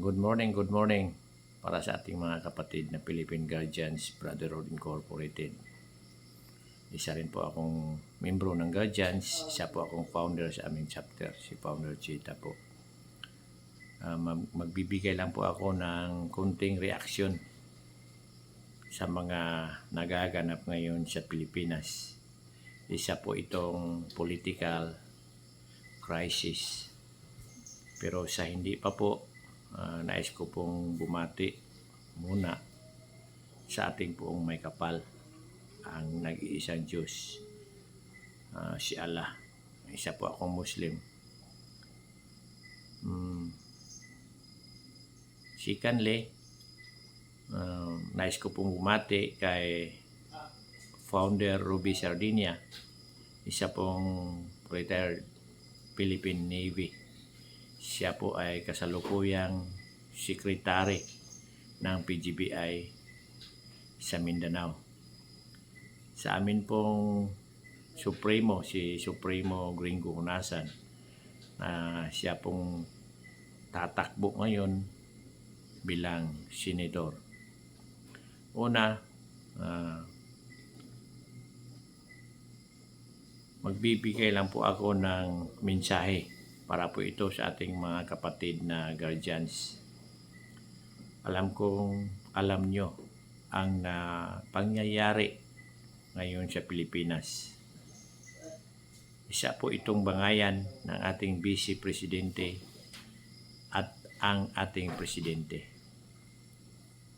Good morning, good morning para sa ating mga kapatid na Philippine Guardians Brotherhood Incorporated. Isa rin po akong membro ng Guardians, isa po akong founder sa aming chapter, si Founder Chita po. Mag- magbibigay lang po ako ng kunting reaksyon sa mga nagaganap ngayon sa Pilipinas. Isa po itong political crisis. Pero sa hindi pa po, ah, nais ko pong bumati muna sa ating poong may kapal, ang nag-iisang Diyos, ah, si Allah. Isa po akong Muslim. Hmm. Secondly, ah, nais ko pong bumati kay founder Ruby Sardinia, isa pong retired Philippine Navy. Siya po ay kasalukuyang sekretary ng PGBI sa Mindanao. Sa amin pong Supremo, si Supremo Gringo Hunasan, na siya pong tatakbo ngayon bilang senador. Una, ah, magbibigay lang po ako ng mensahe para po ito sa ating mga kapatid na guardians. Alam kong alam nyo ang na pangyayari ngayon sa Pilipinas. Isa po itong bangayan ng ating Vice Presidente at ang ating Presidente.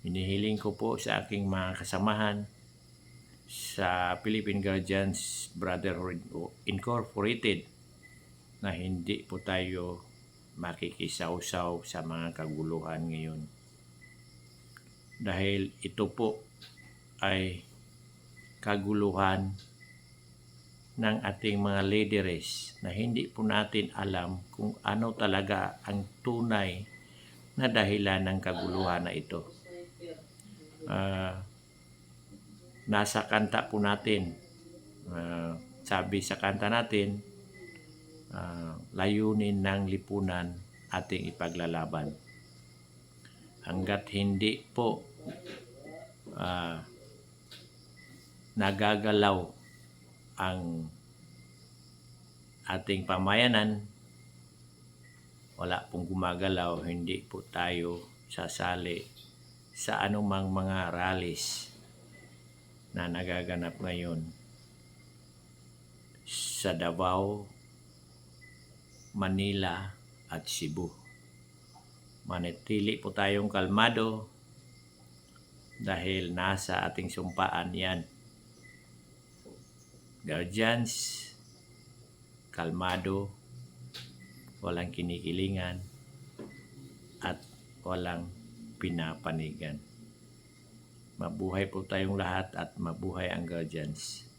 Hinihiling ko po sa aking mga kasamahan sa Philippine Guardians Brotherhood Incorporated na hindi po tayo makikisaw-saw sa mga kaguluhan ngayon. Dahil ito po ay kaguluhan ng ating mga leaders na hindi po natin alam kung ano talaga ang tunay na dahilan ng kaguluhan na ito. Ah, nasa kanta po natin. Ah, sabi sa kanta natin, ah, layunin ng lipunan ating ipaglalaban. Hanggat hindi po ah, nagagalaw ang ating pamayanan, wala pong gumagalaw, hindi po tayo sasali sa anumang mga rallies na nagaganap ngayon sa Davao, Manila at Cebu. Manitili po tayong kalmado dahil nasa ating sumpaan yan. Guardians, kalmado, walang kinikilingan, at walang pinapanigan. Mabuhay po tayong lahat at mabuhay ang guardians.